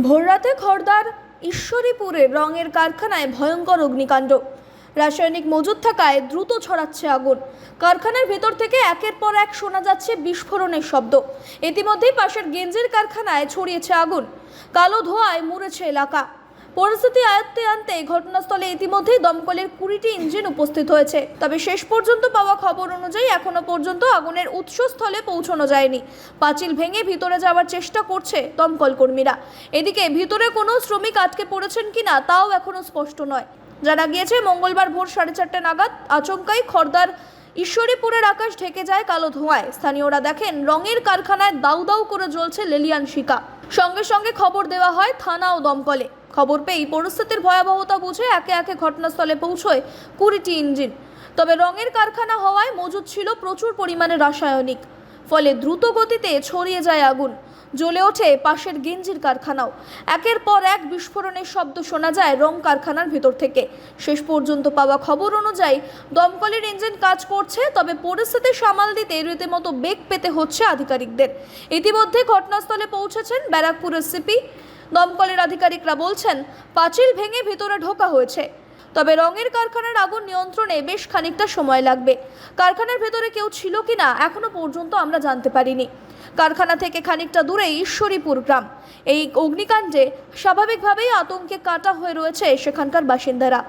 ভোররাতে খড়দার ঈশ্বরীপুরের রঙের কারখানায় ভয়ঙ্কর অগ্নিকাণ্ড। রাসায়নিক মজুদ থাকায় দ্রুত ছড়াচ্ছে আগুন। কারখানার ভেতর থেকে একের পর এক শোনা যাচ্ছে বিস্ফোরণের শব্দ। ইতিমধ্যেই পাশের গেঞ্জের কারখানায় ছড়িয়েছে আগুন। কালো ধোঁয়ায় মুড়েছে এলাকা। পরিস্থিতি আয়ত্তে আনতে ঘটনাস্থলে ইতিমধ্যেই দমকলের কুড়িটি ইঞ্জিন উপস্থিত হয়েছে। তবে শেষ পর্যন্ত পাওয়া খবর অনুযায়ী এখনও পর্যন্ত আগুনের উৎসস্থলে পৌঁছানো যায়নি। পাঁচিল ভেঙে ভিতরে যাওয়ার চেষ্টা করছে দমকল কর্মীরা। এদিকে ভিতরে কোনো শ্রমিক আটকে পড়েছেন কিনা তাও এখনও স্পষ্ট নয়। জানা গিয়েছে, মঙ্গলবার ভোর সাড়ে চারটে নাগাদ আচমকাই খর্দার ঈশ্বরীপুরের আকাশ ঢেকে যায় কালো ধোঁয়ায়। স্থানীয়রা দেখেন, রঙের কারখানায় দাউ দাউ করে জ্বলছে লেলিয়ান শিকা। সঙ্গে সঙ্গে খবর দেওয়া হয় থানা ও দমকলে। খবর পেয়েই পরিস্থিতির ভয়াবহতা বুঝে একে একে ঘটনাস্থলে পৌঁছয় কুড়িটি ইঞ্জিন। তবে রঙের কারখানা হওয়ায় মজুদ ছিল প্রচুর পরিমাণে রাসায়নিক, ফলে দ্রুত গতিতে ছড়িয়ে যায় আগুন, জ্বলে ওঠে পাশের গেঞ্জির কারখানাও। একের পর এক বিস্ফোরণের শব্দ শোনা যায় রং কারখানার ভেতর থেকে। শেষ পর্যন্ত পাওয়া খবর অনুযায়ী দমকলের ইঞ্জিন কাজ করছে, তবে পরিস্থিতি সামাল দিতে রীতিমতো বেগ পেতে হচ্ছে আধিকারিকদের। ইতিমধ্যে ঘটনাস্থলে পৌঁছেছেন ব্যারাকপুরের সিপি দমকলের আধিকারিকরা বলছেন, পাঁচিল ভেঙে ভেতরে ঢোকা হয়েছে। তবে রঙের কারখানার আগুন নিয়ন্ত্রণে বেশ খানিকটা সময় লাগবে। কারখানার ভেতরে কেউ ছিল কি না এখনও পর্যন্ত আমরা জানতে পারিনি। কারখানা থেকে খানিকটা দূরে ঈশ্বরীপুর গ্রাম। এই অগ্নিকাণ্ডে স্বাভাবিকভাবেই আতঙ্কে কাটা হয়ে রয়েছে সেখানকার বাসিন্দারা।